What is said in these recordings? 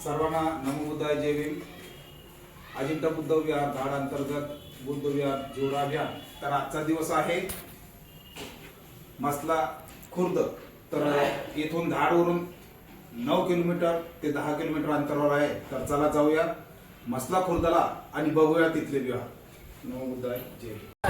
सर्वांना नमोबुद्धाय जय भीम. अजिंठा बुद्ध विहार धाड अंतर्गत बुद्ध विहार जोडा अभियान. तर आजचा दिवस आहे मसला खुर्द. तर येथून धाडवरून नऊ किलोमीटर ते दहा किलोमीटर अंतरावर आहे. तर चला जाऊया मसला खुर्दला आणि बघूया तिथले विहार. नमोबुद्धाय जय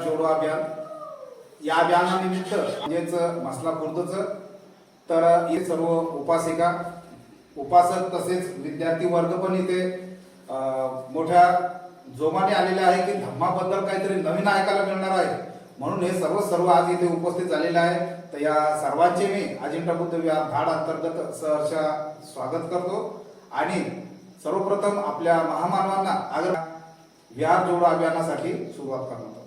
बुद्ध जोडो अभियान. या अभियानानिमित्त म्हणजेच मसला खुर्दच तर हे सर्व उपासिका उपासक तसेच विद्यार्थी वर्ग पण इथे मोठ्या जोमाने आलेले आहे की धम्माबद्दल काहीतरी नवीन ऐकायला मिळणार आहे. म्हणून हे सर्व सर्व आज इथे उपस्थित झालेले आहे. तर या सर्वांचे मी अजिंठा बुद्ध विहार धाड अंतर्गत सहर्ष स्वागत करतो. आणि सर्वप्रथम आपल्या महामानवांना आग्रह विहार जोडो अभियानासाठी सुरुवात करणार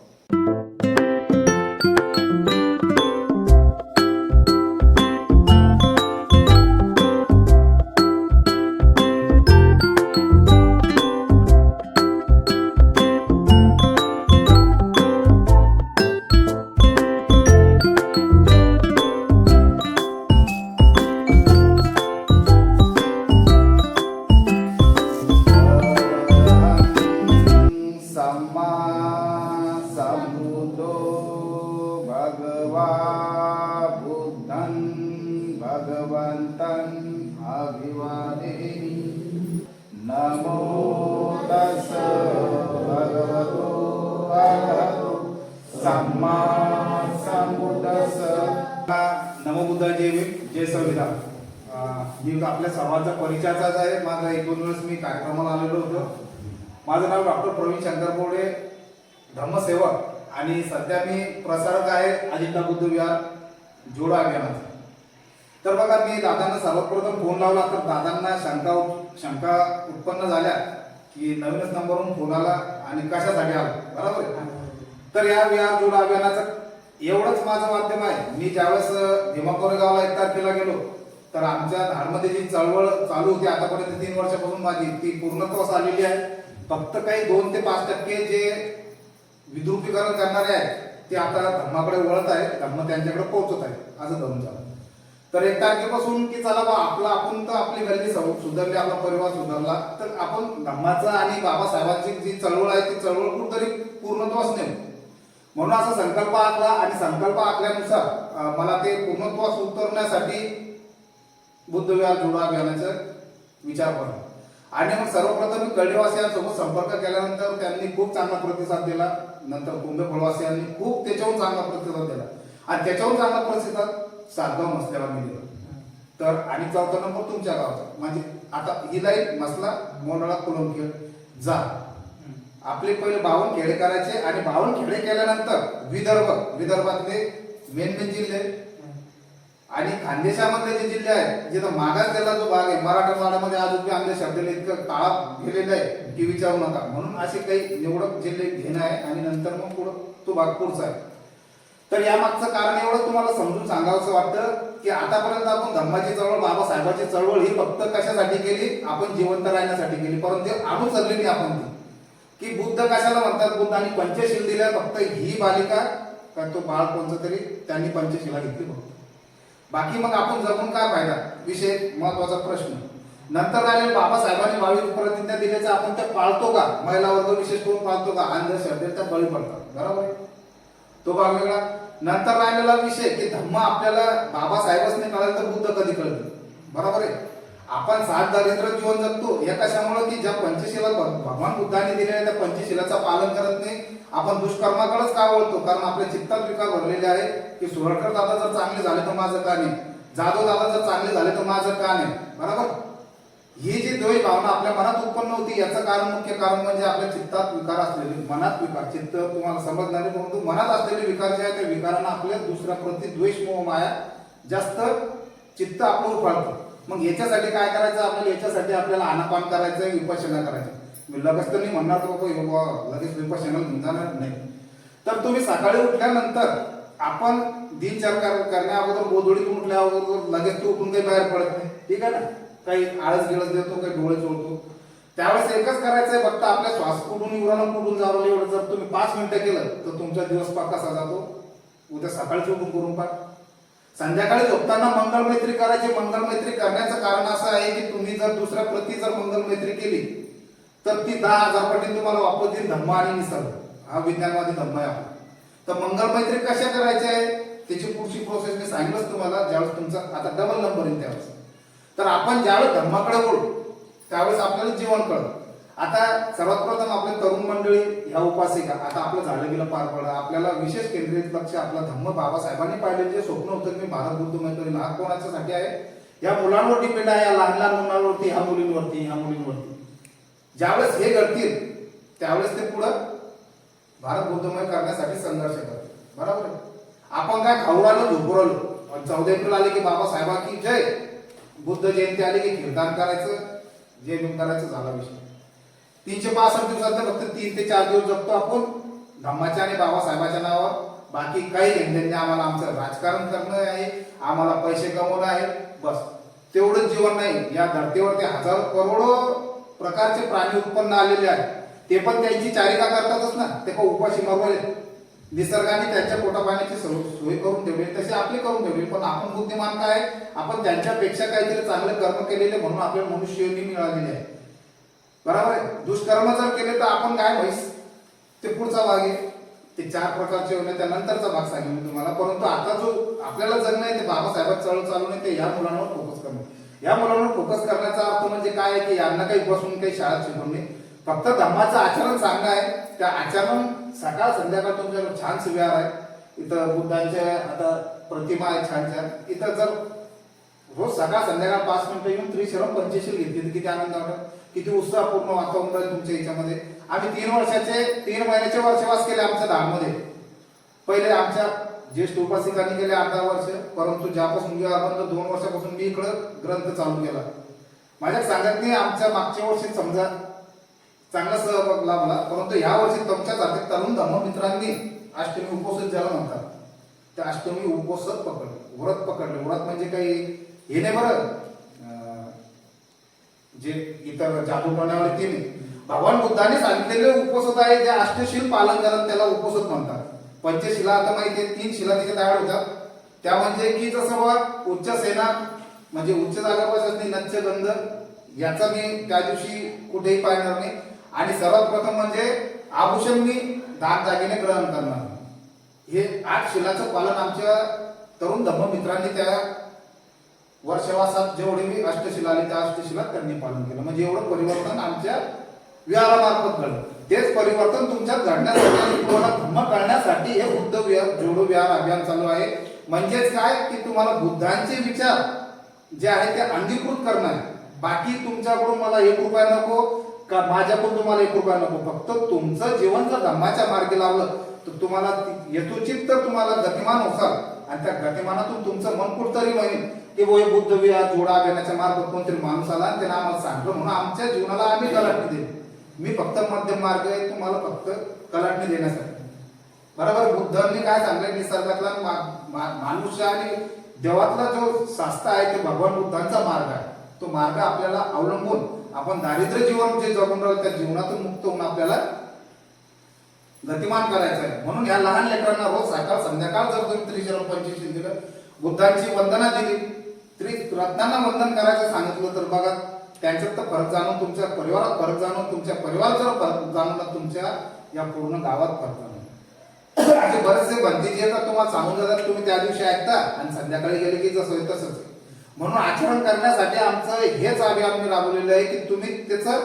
अभिवादेमि नमो तस् भगवतो सम्मा नमो बुद्ध जय संविधान. मी आपल्या सर्वांचा परिचयाचाच आहे. माझा एकूणच वेळेस मी कार्यक्रमाला आलेलो होतो. माझं नाव डॉक्टर प्रवीण शंकर बोर्डे धम्मसेवक आणि सध्या मी प्रसारक आहे अजिंठा बुद्ध विहार जोडा अभियानाचा. तर बघा मी दादांना सर्वप्रथम फोन लावला. तर दादांना शंका शंका उत्पन्न झाल्या की नवीनच नंबरवरून फोन आला आणि कशासाठी आला? बरोबर? आहे? तर या विहार जोड अभियानाचं एवढंच माझं माध्यम आहे. मी ज्यावेळेस भीमा गावाला एक तारखेला गेलो तर आमच्या धाडमध्ये जी चळवळ चालू होती आतापर्यंत तीन वर्षापासून माझी ती पूर्णत्वास आलेली आहे. फक्त काही दोन ते पाच टक्के जे विद्रुपीकरण करणारे आहेत ते आता धर्माकडे वळत आहे धर्म त्यांच्याकडे पोहोचत आहे असं धरून झालं तर एक तारखेपासून की चला बा आपला आपण तर आपली गल्ली सुधारली आपला परिवार सुधारला तर आपण धर्माचा आणि बाबासाहेबांची जी चळवळ आहे ती चळवळ कुठतरी पूर्णत्वास नेऊ. म्हणून असा संकल्प आखला आणि संकल्प आखल्यानुसार मला ते पूर्णत्वास उतरण्यासाठी बुद्ध विहार जोडा अभियानाचा विचार करतो आणि मग सर्वप्रथम मी संपर्क केल्यानंतर त्यांनी खूप चांगला प्रतिसाद दिला. नंतर कुंभे फळवासियांनी खूप त्याच्याहून चांगला प्रतिसाद दिला. आणि त्याच्याहून चांगला प्रतिसाद सातगाव मसल्याला मी दिला. तर आणि चौथा नंबर तुमच्या गावचा. म्हणजे आता ही लाईन मसला मोंडळा कुलमखेड जा. आपले पहिले बावन खेडे करायचे आणि बावन खेडे केल्यानंतर विदर्भ विदर्भातले मेन मेन जिल्हे. आणि खानदेशामधले जे जिल्हे आहेत जिथं मागासलेला जो भाग आहे मराठवाड्यामध्ये आज बी आमच्या शब्दाला इतकं काळात गेलेलं आहे की विचारू नका. म्हणून असे काही निवडक जिल्हे घेणं आहे आणि नंतर मग पुढं तो भाग पुढचा आहे. तर यामागचं कारण एवढं तुम्हाला समजून सांगावंसं वाटतं की आतापर्यंत आपण धम्माची चळवळ बाबासाहेबांची चळवळ ही फक्त कशासाठी केली? आपण जिवंत राहण्यासाठी केली. परंतु आणून चाललेली आपण. ती की बुद्ध कशाला म्हणतात? बुद्धाने पंचशील दिल्या फक्त ही बालिका का तो बाळ कोणतं तरी त्यांनी पंचशिला घेतली फक्त. बाकी मग आपण जगून काय फायदा? विषय महत्त्वाचा प्रश्न. नंतर राहिले बाबासाहेबांनी भावी प्रतिज्ञा दिल्याचं आपण ते पाळतो का? महिला वर्ग विशेष करून पाळतो का? अंधश्रद्धेचा बळी पडतात. बरोबर तो भाग वेगळा. नंतर राहिलेला विषय की धम्म आपल्याला बाबासाहेबच नाही कळाल तर बुद्ध कधी कळतील बरोबर आहे? आपण सात दारिद्र्य जीवन जगतो या कशामुळे? की ज्या पंचशिला भगवान बुद्धाने दिलेल्या त्या पंचशिलाचं पालन करत नाही. आपण दुष्कर्माकडेच का वळतो? कारण आपल्या चित्तात विकार भरलेले आहे की सुरळकर दादा जर चांगले झाले तर माझं का नाही? जाधव दादा जर चांगले झाले तर माझं का नाही? बरोबर? ही जी द्वेष भावना आपल्या मनात उत्पन्न होती याचं कारण मुख्य कारण म्हणजे आपल्या चित्तात विकार असलेले मनात विकार. चित्त तुम्हाला समजणार नाही परंतु मनात असलेले विकार जे आहेत त्या विकारांना आपल्या दुसऱ्या प्रति द्वेष मोह माया जास्त चित्त आपलं उफाळतं. मग याच्यासाठी काय करायचं? आपल्याला याच्यासाठी आपल्याला आनापान करायचं विपश्यना करायचं मी लगेच तर नाही म्हणणार तर बाबा हे बाबा लगेच विपश्यना घेऊन जाणार नाही. तर तुम्ही सकाळी उठल्यानंतर आपण दिनचर्या करण्या अगोदर गोधडीतून उठल्या अगोदर लगेच तू उठून काही बाहेर पडत नाही. ठीक आहे ना? काही आळस गिळस देतो काही डोळे चोळतो त्यावेळेस एकच करायचंय फक्त आपल्या श्वास कुठून उराला कुठून जावं एवढं जर तुम्ही पाच मिनिटं केलं तर तुमचा दिवस पा कसा जातो उद्या सकाळी उठून करून पा संध्याकाळी झोपताना मंगलमैत्री करायची. मंगलमैत्री करण्याचं कारण असं आहे की तुम्ही जर दुसऱ्या प्रती जर मंगलमैत्री केली तर ती दहा हजार पटीन तुम्हाला वापस देईल. धम्म आणि निसर्ग. हा विज्ञानवादी धम्म आहे तर मंगलमैत्री कशा करायची आहे? त्याची पुढची प्रोसेस मी सांगितलंच तुम्हाला. ज्यावेळेस तुमचा आता डबल नंबर येईल त्यावेळेस. तर आपण ज्यावेळेस धम्माकडे वळू त्यावेळेस आपल्याला जीवन कळतं आता सर्वात प्रथम आपले तरुण मंडळी ह्या उपासिका आता आपलं झालं गेलं पार पडलं. आपल्याला विशेष केंद्रित लक्ष आपलं धम्म बाबासाहेबांनी पाहिलेलं जे स्वप्न होतं की मी भारत बुद्धमय करेल हा कोणाच्यासाठी आहे? या मुलांवर डिपेंड आहे या लहान लहान मुलांवरती ह्या मुलींवरती ह्या मुलींवरती. ज्यावेळेस हे घडतील त्यावेळेस ते पुढं भारत बुद्धमय करण्यासाठी संघर्ष करतील. बरोबर आपण काय खाऊ राहिलो झोपू राहिलो? चौदा एप्रिल आले की बाबासाहेबा की जय? बुद्ध जयंती आली की कीर्तन करायचं जय करायचं झाला विषय. तीनशे पासष्ट दिवसात फक्त तीन ते चार दिवस जगतो आपण. धम्माच्या आणि बाबासाहेबाच्या नावावर. बाकी काही घेणदेणे आम्हाला आमचं राजकारण करणं आहे. आम्हाला पैसे कमवणं आहे. बस. तेवढंच जीवन नाही. या धर्तीवरती हजारो करोडो प्रकारचे प्राणी उत्पन्न आलेले आहेत. ते पण त्यांची चारिका करतातच ना. ते पण उपाशी मरवले निसर्गाने त्यांच्या पोटा पाण्याची सोय सोय करून ठेवली तशी आपली करून ठेवली पण आपण बुद्धिमान काय? आपण त्यांच्यापेक्षा काहीतरी चांगले कर्म केलेले म्हणून आपल्याला मनुष्ययोनी मिळालेली आहे. बरोबर आहे? दुष्कर्म जर केले तर आपण काय म्हैस? ते पुढचा भाग आहे. ते चार प्रकारचे होणे त्यानंतरचा भाग सांगेल तुम्हाला. परंतु आता जो आपल्याला जगणं आहे ते बाबासाहेबात चळवळ चालू नाही ते या मुलांवर फोकस करणं. या मुलांवर फोकस करण्याचा अर्थ म्हणजे काय आहे की यांना काही बसून काही शाळेत शिकवून नाही फक्त धम्माचं आचरण चांगलं आहे. त्या आचरण सकाळ संध्याकाळ तुमच्याकडे छान विहार आहे. इथं बुद्धांच्या आता प्रतिमा आहे छान छान. इथं जर रोज सकाळ संध्याकाळ पाच मिनिटं येऊन त्रिशरम पंचशील घेतली तर किती आनंद वाटत? किती उत्साहपूर्ण वातावरण राहील तुमच्या याच्यामध्ये. आम्ही तीन वर्षाचे तीन महिन्याचे वर्षवास केले आमच्या धाममध्ये. पहिले आमच्या ज्येष्ठ उपासिकांनी गेले अर्धा वर्ष परंतु ज्यापासून आपण बंद दोन वर्षापासून मी इकडं ग्रंथ चालू केला. माझ्या सांगत आमच्या मागच्या वर्षी समजा चांगला सहभाग लाभला. परंतु ह्या वर्षी तुमच्यासारखे तरुण धर्ममित्रांनी अष्टमी उपोषण ज्याला म्हणतात त्या अष्टमी उपोषक पकडले व्रत पकडले. व्रत म्हणजे काही हे नाही बरं. जे इतर जादू करण्यावाले ते नाही. भगवान बुद्धाने सांगितलेले उपोषत आहे जे अष्टशील पालन करत त्याला उपोषत म्हणतात. पंचशिला आता माहिती आहे तीन शिला तिथे तयार होतात त्या म्हणजे की जसं बघा उच्च सेना म्हणजे उच्च जागापासून नच्च गंध. याचा मी त्या दिवशी कुठेही पाहणार नाही. आणि सर्वात प्रथम म्हणजे आभूषण मी दान दागिने ग्रहण करणार. हे आठ शिलाचं पालन आमच्या तरुण धम्म मित्रांनी त्या वर्षवासात जेवढे मी अष्टशिला आली त्या अष्टशिला त्यांनी पालन केलं. म्हणजे एवढं परिवर्तन आमच्या विहारामार्फत घडलं. तेच परिवर्तन तुमच्यात घडण्यासाठी तुम्हाला धम्म कळण्यासाठी हे बुद्ध विहार जोडो विहार अभियान चालू आहे म्हणजेच काय? की तुम्हाला बुद्धांचे विचार जे आहे ते अंगीकृत करणं आहे बाकी तुमच्याकडून मला एक रुपया नको का माझ्याकडून तुम्हाला एक रुपया नको फक्त तुमचं जीवन जर धम्माच्या मार्गी लावलं तर तुम्हाला ती- यथोचित तर तुम्हाला गतिमान होसाल. आणि त्या गतिमानातून तुमचं मन कुठतरी म्हणेल की वो हे बुद्ध विहार जोडा अभियानाच्या मार्फत कोणतरी माणूस आला आणि त्याने आम्हाला सांगलं म्हणून आमच्या जीवनाला आम्ही कलाटणी दिली मी फक्त मध्यम मार्ग आहे तुम्हाला फक्त कलाटणी देण्यासाठी. बरोबर बुद्धांनी काय सांगलं निसर्गातला मा- मा- माणूस आणि देवातला जो शास्त्र आहे ते भगवान बुद्धांचा मार्ग आहे. तो मार्ग आपल्याला अवलंबून आपण दारिद्र्य जीवन जे जगून राहिलो त्या जीवनातून मुक्त होऊन आपल्याला गतिमान करायचं आहे म्हणून या लहान लेकरांना रोज सकाळ संध्याकाळ जर तुम्ही त्रिचरण पंचवीस दिलं बुद्धांची वंदना दिली त्रि रत्नांना वंदन करायचं सांगितलं तर बघा त्यांच्यात तर फरक जाणून तुमच्या परिवारात फरक जाणून तुमच्या परिवाराचा फरक जाणून तुमच्या या पूर्ण गावात फरक जाणून असे बरेचसे बंदी जे येतात तुम्हाला सांगून जातात तुम्ही त्या दिवशी ऐकता आणि संध्याकाळी गेले की जसं होईल तसंच आहे. म्हणून आचरण करण्यासाठी आमचं हेच अभियान आम्ही राबवलेलं आहे की तुम्ही त्याचा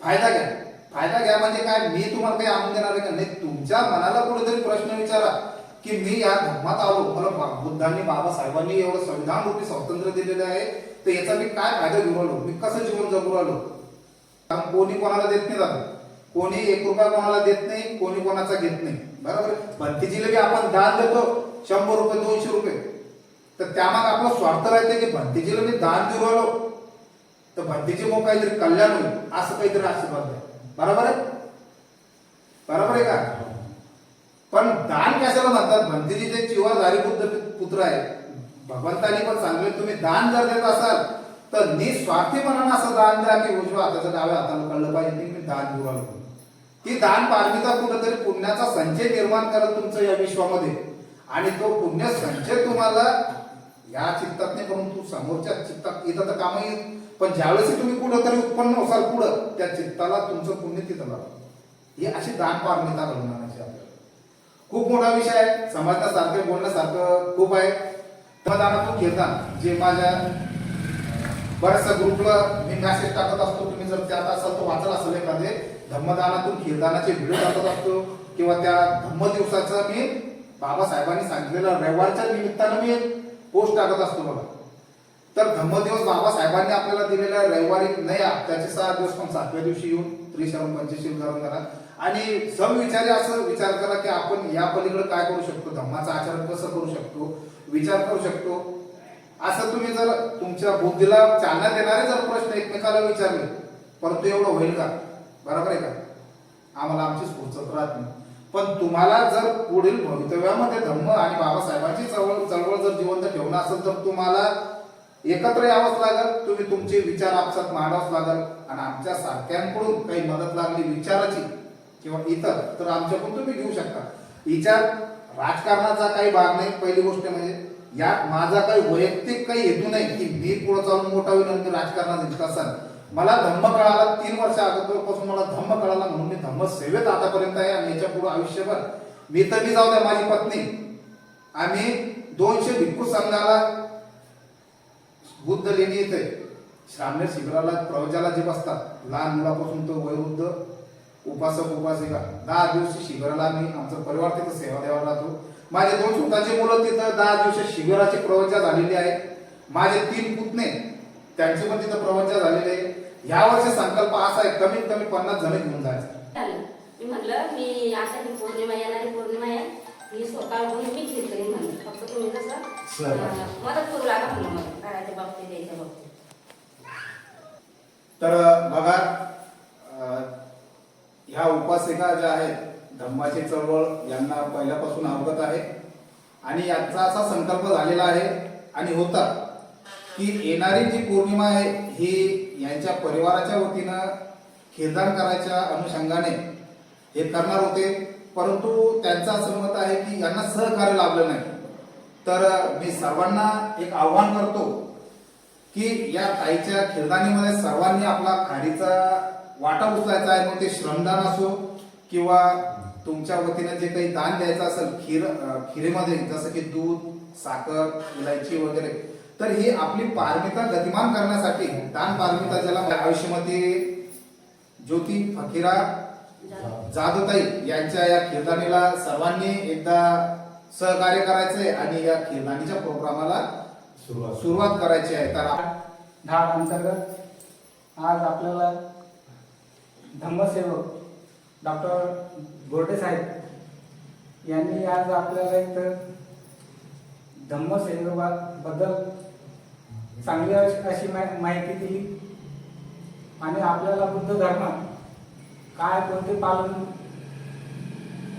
फायदा घ्या. फायदा घ्या म्हणजे काय? मी तुम्हाला काही आणून देणार आहे का? नाही तुमच्या मनाला कुठेतरी प्रश्न विचारा की मी या धर्मात आलो. मला बा- बुद्धांनी बाबासाहेबांनी एवढं संविधान रूपी स्वातंत्र्य दिलेलं आहे. तर याचा मी काय फायदा घेऊन आलो? मी कसं जीवन जगू आलो? कारण कोणी कोणाला देत नाही दादा कोणी एक रुपया कोणाला देत नाही कोणी कोणाचा घेत नाही. बरोबर? भंतीजीला बी आपण दान देतो. शंभर रुपये दोनशे रुपये. तर त्यामाग आपला स्वार्थ राहते की भंतीजीला मी दान देऊ राहिलो. तर भंतीजी मग काहीतरी कल्याण होईल असं काहीतरी आशीर्वाद आहे. बरोबर आहे? बरोबर आहे का? पण दान कशाला म्हणतात? भंतीजी ते चिवाधारी बुद्ध पुत्र आहे भगवंतानी पण सांगले तुम्ही दान जर देत असाल तर निस्वार्थी म्हणून असं दान द्या की उजव्या हाताच्या डाव्या हाताला कळलं पाहिजे की मी दान देऊ राहिलो. ती दान पारमिता कुठेतरी पुण्याचा संचय निर्माण करत तुमचं या विश्वामध्ये. आणि तो पुण्य संचय तुम्हाला या चित्तात नाही परंतु समोरच्या चित्तात येतात तर कामही पण ज्यावेळेस तुम्ही कुठं तरी उत्पन्न होसाल पुढं त्या चित्ताला तुमचं पुण्य तिथं लागतं. ही अशी दान पारमिता घडून आपल्याला. खूप मोठा विषय आहे. समजण्यासारखं बोलण्यासारखं खूप आहे. दानातून घेता जे माझ्या बऱ्याचशा ग्रुपला मी मॅसेज टाकत असतो तुम्ही जर त्यात असाल तर वाचत असेल एखादे. धम्मदानातून खेळदानाचे व्हिडिओ टाकत असतो. किंवा त्या धम्म दिवसाचं मी बाबासाहेबांनी सांगितलेलं रविवारच्या निमित्तानं मी पोस्ट टाकत असतो बघा. तर धम्मदिवस बाबासाहेबांनी आपल्याला दिलेला रविवारी नाही त्याचे सहा दिवस पण सातव्या दिवशी येऊन त्रिशरण पंचशील करून करा आणि समविचारी असं विचार करा की आपण या पलीकडे काय करू शकतो? धम्माचं आचरण कसं करू शकतो? विचार करू शकतो. असं तुम्ही जर तुमच्या बुद्धीला चालना देणारे जर प्रश्न एकमेकाला विचारले परंतु एवढं होईल का? बरोबर आहे का? आम्हाला आमची स्फूर्त राहत नाही. पण तुम्हाला जर पुढील भवितव्यामध्ये धम्म आणि बाबासाहेबांची चळवळ चळवळ जर जिवंत ठेवणं असेल तर तुम्हाला एकत्र यावंच लागेल. तुम्ही तुमचे विचार आपसात मांडावंच लागेल. आणि आमच्या सारख्यांकडून काही मदत लागली विचाराची किंवा इतर तर आमच्याकडून तुम्ही घेऊ शकता. विचार राजकारणाचा काही भाग नाही. पहिली गोष्ट म्हणजे यात माझा काही वैयक्तिक काही हेतू नाही की मी पुढे चालून मोठा होईल आणि राजकारणात इतका तसा मला धम्म कळाला तीन वर्ष अगोदरपासून मला धम्म कळाला म्हणून मी धम्म सेवेत आतापर्यंत आहे आणि याच्यापुढे आयुष्यभर. मी तर मी जाऊ द्या माझी पत्नी. आम्ही दोनशे भिक्खू संघाला बुद्ध लेणी येते. श्राम्य शिबिराला प्रवचाला जे बसतात. लहान मुलापासून तो वयोवृद्ध. उपासक उपासिका. दहा दिवशी शिबिराला आम्ही आमचा परिवार तिथं सेवा द्यावा राहतो. माझे दोन स्वतःचे मुलं तिथं दहा दिवस शिबिराची प्रवचना झालेली आहे. माझे तीन पुतणे त्यांची पण तिथं प्रवचना झालेली ह्या वर्षी संकल्प असा आहे कमीत कमी पन्नास जण घेऊन जायचं. मी म्हटलं मी आषाढी पौर्णिमा येणारी पौर्णिमा आहे. मी स्वतः होऊन मी म्हणलं फक्त तुम्ही कसं मदत करू लागा म्हणलं मला. करायच्या बाबतीत द्यायच्या बाबतीत. तर बघा ह्या उपासिका ज्या आहेत धम्माची चळवळ यांना पहिल्यापासून अवगत आहे. आणि याचा असा संकल्प झालेला आहे आणि होता. की येणारी जी पौर्णिमा आहे ही यांच्या परिवाराच्या वतीनं खिरदान करायच्या अनुषंगाने हे करणार होते. परंतु त्यांचं असं मत आहे की यांना सहकार्य लाभलं नाही. तर मी सर्वांना एक आव्हान करतो की या ताईच्या खिरदानीमध्ये सर्वांनी आपला खाडीचा वाटा उचलायचा आहे मग ते श्रमदान असो किंवा तुमच्या वतीनं जे काही दान द्यायचं असेल खीर खिरेमध्ये जसं की दूध साखर इलायची वगैरे तर ही आपली पारमिता गतिमान करण्यासाठी दान पारमिता ज्याला आयुष्यमध्ये ज्योती फकीरा जादूताई यांच्या या खिरदानीला सर्वांनी एकदा सहकार्य करायचंय आणि या खिरदानीच्या प्रोग्रामाला सुरुवात. करायची आहे. तर धाड अंतर्गत आज आपल्याला धम्मसेवक डॉक्टर गोरडे साहेब यांनी आज आपल्याला एक धम्मसेवकाबद्दल चांगली अशी माहिती दिली. आणि आपल्याला बुद्ध धर्मात काय कोणते पालन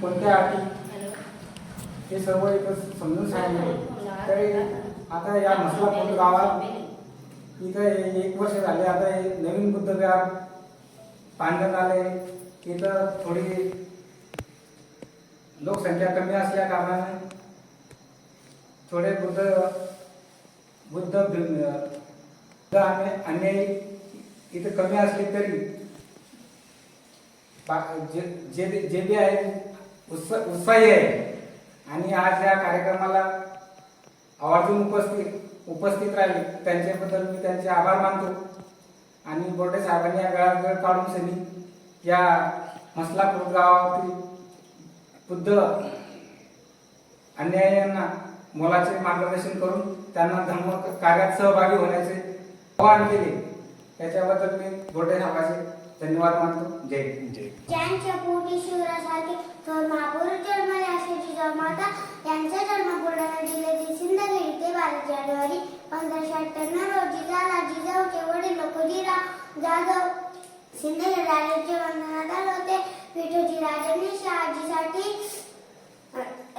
कोणत्या अटी हे सर्व एक समजून सांगितले. तरी आता या मसलापूर गावात इथं हे एक वर्ष झाले आता हे नवीन बुद्धविहार बांधण्यात आले. इथं थोडी लोकसंख्या कमी असल्या कारणाने थोडे बुद्ध बुद्ध भि- बुद्ध आणि अन्यायी इथं कमी असले तरी जे जे जे बी आहे उत्साह उत्साही आहे. आणि आज या कार्यक्रमाला आवर्जून उपस्थित उपस्थित राहिले. त्यांच्याबद्दल मी त्यांचे आभार मानतो. आणि बोर्डे साहेबांनी या वेळात वेळ काढून सनी या मसलापूर गावातील बुद्ध अन्यायांना मोलाचे मार्गदर्शन करून त्यांना धर्म कार्यात सहभागी होण्याचे आवाहन केले. त्याच्याबद्दल मी बोर्डे साहेबाचे धन्यवाद मानतो. जय जय ज्यांच्या पोटी शिवरासारखे थोर महापुरुष जन्मले असल्याची जमाता यांचा जन्म बुलढाणा जिल्ह्यातील सिंदखेड ते बारा जानेवारी पंधराशे अठ्ठ्याण्णव रोजी झाला जिजाऊचे वडील लोकोजीराव जाधव सिंदखेड राजाचे वंदनात आले होते. विठोजी राजांनी शहाजीसाठी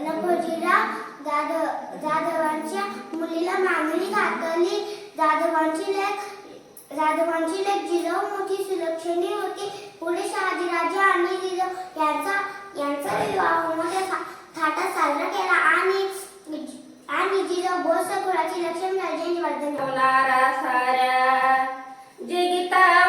लखोजीराव जाधव जाधवांच्या मुलीला मागणी घातली. जाधवांची लेख जाधवांची लेख जिजाऊ मोठी सुलक्षणी होती. पुढे शहाजीराजा आणि जिजाऊ यांचा यांचा विवाह मोठ्या थाटात साजरा केला. आणि आणि जिजाऊ बोस कुळाची लक्ष्मी राजांची वर्धन होणारा साऱ्या जगिता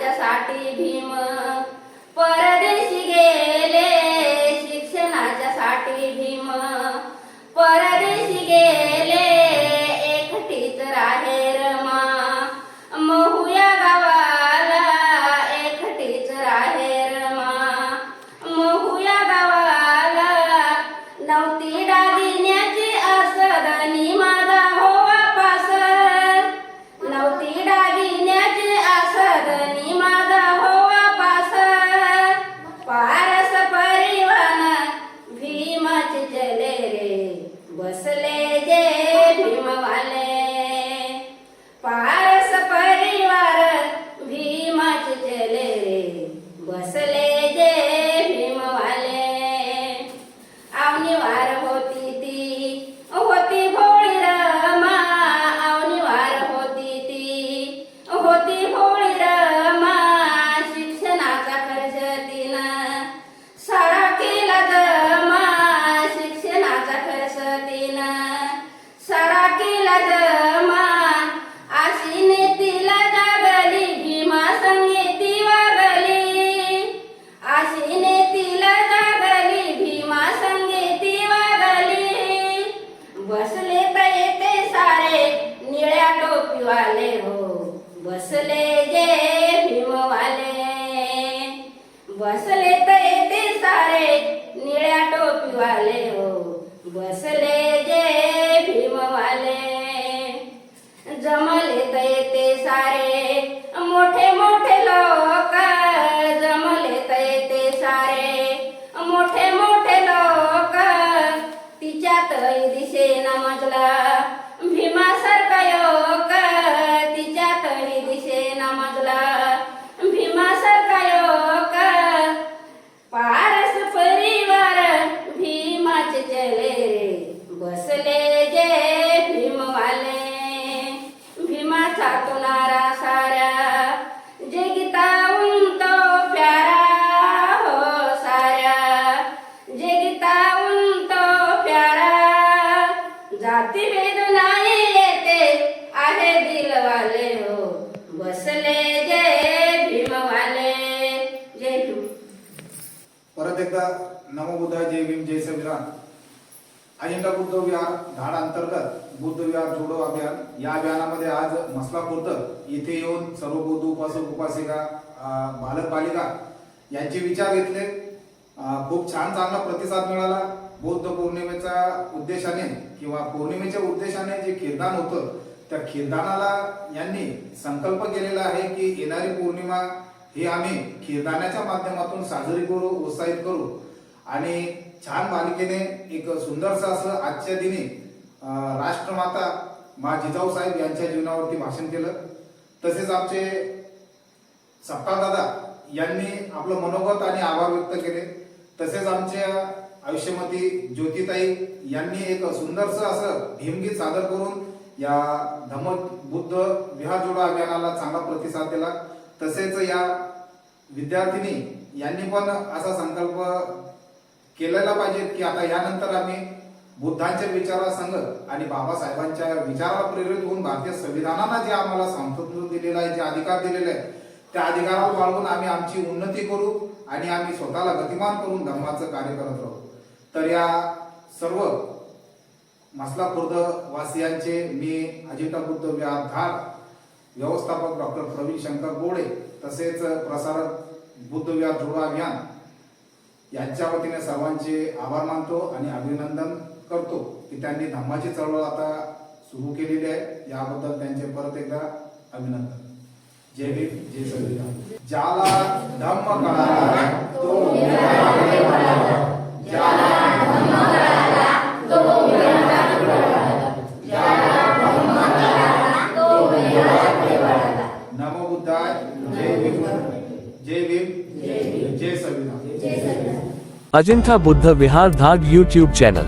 शिक्षणाच्यासाठी भीम. परदेशी गेले शिक्षणाच्यासाठी भीम. परदेशी गेले एकटीच राहे. इथे येऊन सर्व बुद्ध उपासक उपासिका बालक बालिका यांचे विचार घेतले. खूप छान चांगला प्रतिसाद मिळाला. बौद्ध पौर्णिमेचा उद्देशाने किंवा पौर्णिमेच्या उद्देशाने जे खीरदान होतं त्या खीरदानाला यांनी संकल्प केलेला आहे की येणारी पौर्णिमा हे आम्ही खीरदानाच्या माध्यमातून साजरी करू उत्साहित करू. आणि छान बालिकेने एक सुंदरसं असं आजच्या दिनी राष्ट्रमाता मा जिजाऊ साहेब यांच्या जीवनावरती भाषण केलं. तसेच आमचे सप्ताह दादा यांनी आपलं मनोगत आणि आभार व्यक्त केले. तसेच आमच्या आयुष्यमती ज्योतिताई यांनी एक सुंदरसं असं भीमगीत सादर करून या धमक बुद्ध विहार जोडा अभियानाला चांगला प्रतिसाद दिला. तसेच या विद्यार्थिनी यांनी पण असा संकल्प केलेला पाहिजे की आता यानंतर आम्ही बुद्धांच्या विचारासंग आणि बाबासाहेबांच्या विचाराला प्रेरित होऊन भारतीय संविधानानं जे आम्हाला स्वातंत्र्य दिलेलं आहे जे अधिकार दिलेले आहे त्या अधिकाराला बाळगून आम्ही आमची उन्नती करू आणि आम्ही स्वतःला गतिमान करून धर्माचं कार्य करत राहू. तर या सर्व मसला खुर्द वासियांचे मी अजिंठा बुद्ध विहार व्यवस्थापक डॉक्टर प्रवीण शंकर बोडे तसेच प्रसारक बुद्ध विहार जोडो अभियान यांच्या वतीने सर्वांचे आभार मानतो आणि अभिनंदन. करतो की त्यांनी धम्माची चळवळ आता सुरू केलेली आहे. याबद्दल त्यांचे परत एकदा अभिनंदन. जय भीम जय संविधान ज्याला धम्म कळाला तो नमो बुद्धाय जय भीम जय भीम जय संविधान अजिंठा बुद्ध विहार धाग यूट्यूब चॅनल